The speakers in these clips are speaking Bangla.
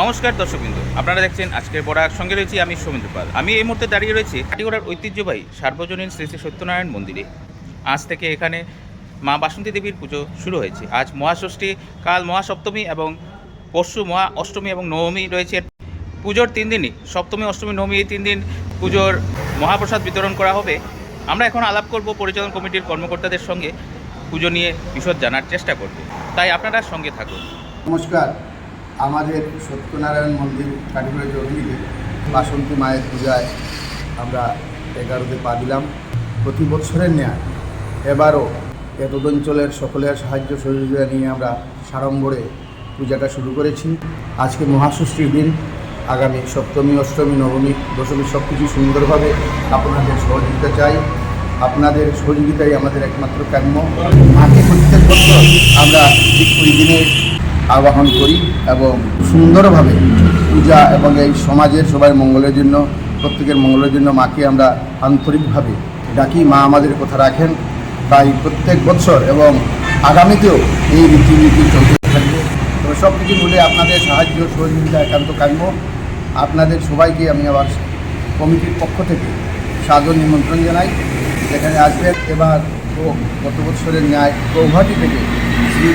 নমস্কার দর্শকবৃন্দ, আপনারা দেখছেন আজকের বরাক। সঙ্গে রয়েছি আমি সৌমেন্দ্র পাল। আমি এই মুহূর্তে দাঁড়িয়ে রয়েছি কাটিগড়ার ঐতিহ্যবাহী সার্বজনীন শ্রী শ্রী সত্যনারায়ণ মন্দিরে। আজ থেকে এখানে মা বাসন্তী দেবীর পুজো শুরু হয়েছে। আজ মহাষষ্ঠী, কাল মহাসপ্তমী এবং পরশু মহা অষ্টমী এবং নবমী রয়েছে। পুজোর তিন দিনই, সপ্তমী, অষ্টমী, নবমী এই তিন দিন পুজোর মহাপ্রসাদ বিতরণ করা হবে। আমরা এখন আলাপ করব পরিচালন কমিটির কর্মকর্তাদের সঙ্গে পুজো নিয়ে বিশদ জানার চেষ্টা করব। তাই আপনারা সঙ্গে থাকুন। নমস্কার আমাদের সত্যনারায়ণ মন্দির কাঠিগড়া জমিতে বাসন্তী মায়ের পূজায় আমরা এগারোতে পা দিলাম। প্রতি বছরের ন্যায় এবারও এতদ অঞ্চলের সকলের সাহায্য সহযোগিতা নিয়ে আমরা সাড়ম্বরে পূজাটা শুরু করেছি। আজকে মহাষষ্ঠীর দিন, আগামী সপ্তমী, অষ্টমী, নবমী, দশমী সব কিছু সুন্দরভাবে আপনাদের সহযোগিতা চাই। আপনাদের সহযোগিতাই আমাদের একমাত্র কাম্য। মাকে প্রত্যেক বছর আমরা ঠিক ওই দিনে আবাহন করি এবং সুন্দরভাবে পূজা এবং এই সমাজের সবাই মঙ্গলের জন্য, প্রত্যেকের মঙ্গলের জন্য মাকে আমরা আন্তরিকভাবে ডাকি, মা আমাদের কথা রাখেন। তাই প্রত্যেক বছর এবং আগামীতেও এই রীতিনীতি চলতে থাকবে। তবে সব কিছু মিলে আপনাদের সাহায্য, সহযোগিতা, একান্ত কাম্য। আপনাদের সবাইকে আমি আবার কমিটির পক্ষ থেকে সাদর নিমন্ত্রণ জানাই। যেখানে আসবেন এবার গত বছরের ন্যায় গৌহাটি থেকে শ্রী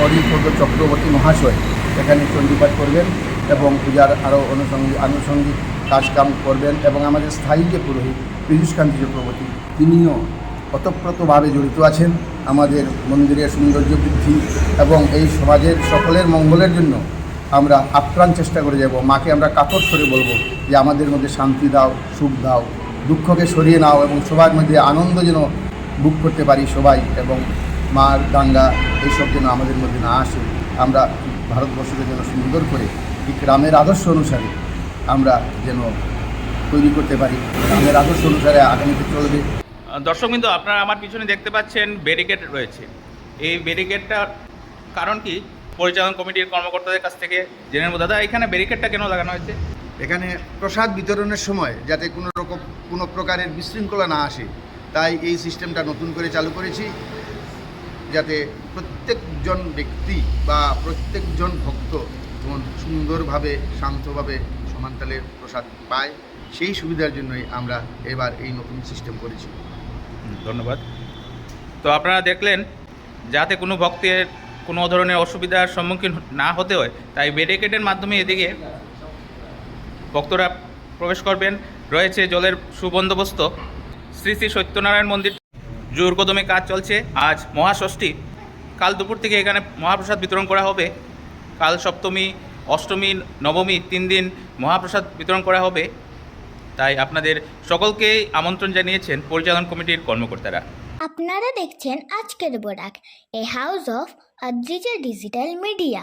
হরিপদ চক্রবর্তী মহাশয় এখানে চণ্ডীপাঠ করবেন এবং পূজার আরও অনুষঙ্গিক আনুষঙ্গিক কাজকাম করবেন এবং আমাদের স্থায়ী যে পুরোহিত পীযুষকান্তি চক্রবর্তী, তিনিও ওতপ্রোতভাবে জড়িত আছেন আমাদের মন্দিরের সৌন্দর্য বৃদ্ধি এবং এই সমাজের সকলের মঙ্গলের জন্য আমরা আপ্রাণ চেষ্টা করে যাব। মাকে আমরা কাতর করে বলব যে আমাদের মধ্যে শান্তি দাও, সুখ দাও, দুঃখকে সরিয়ে নাও এবং সবার মধ্যে আনন্দ যেন বুক করতে পারি সবাই এবং মার দাঙ্গা এইসব যেন আমাদের মধ্যে না আসে আমরা ভারতবর্ষকে যেন সুন্দর করে ঠিক রামের আদর্শ অনুসারে আমরা যেন তৈরি করতে পারি রামের আদর্শ অনুসারে আগামীতে চলবে। দর্শক কিন্তু আপনারা আমার পিছনে দেখতে পাচ্ছেন ব্যারিকেড রয়েছে। এই ব্যারিকেডটার কারণ কি? পরিচালন কমিটির কর্মকর্তাদের কাছ থেকে জেনে নেব। দাদা এখানে ব্যারিকেডটা কেন লাগানো হয়েছে? এখানে প্রসাদ বিতরণের সময় যাতে কোনো রকম কোনো প্রকারের বিশৃঙ্খলা না আসে তাই এই সিস্টেমটা নতুন করে চালু করেছি যাতে প্রত্যেকজন ব্যক্তি বা প্রত্যেকজন ভক্ত যেমন সুন্দরভাবে, শান্তভাবে সমানতালে প্রসাদ পায়, সেই সুবিধার জন্যই আমরা এবার এই নতুন সিস্টেম করেছি। ধন্যবাদ। তো আপনারা দেখলেন, যাতে কোনো ভক্তের কোনো ধরনের অসুবিধার সম্মুখীন না হতে হয়, তাই ব্যারিকেডের মাধ্যমে এদিকে ভক্তরা প্রবেশ করবেন। রয়েছে জলের সুবন্দোবস্ত। শ্রী শ্রী সত্যনারায়ণ মন্দির জোর কদমে কাজ চলছে। আজ মহাষষ্ঠী। কাল দুপুর থেকে এখানে মহাপ্রসাদ বিতরণ করা হবে। কাল সপ্তমী, অষ্টমী, নবমী তিন দিন মহাপ্রসাদ বিতরণ করা হবে। তাই আপনাদের সকলকেই আমন্ত্রণ জানিয়েছেন পরিচালন কমিটির কর্মকর্তারা। আপনারা দেখছেন আজকের বোরাক, a house of Adrija digital media.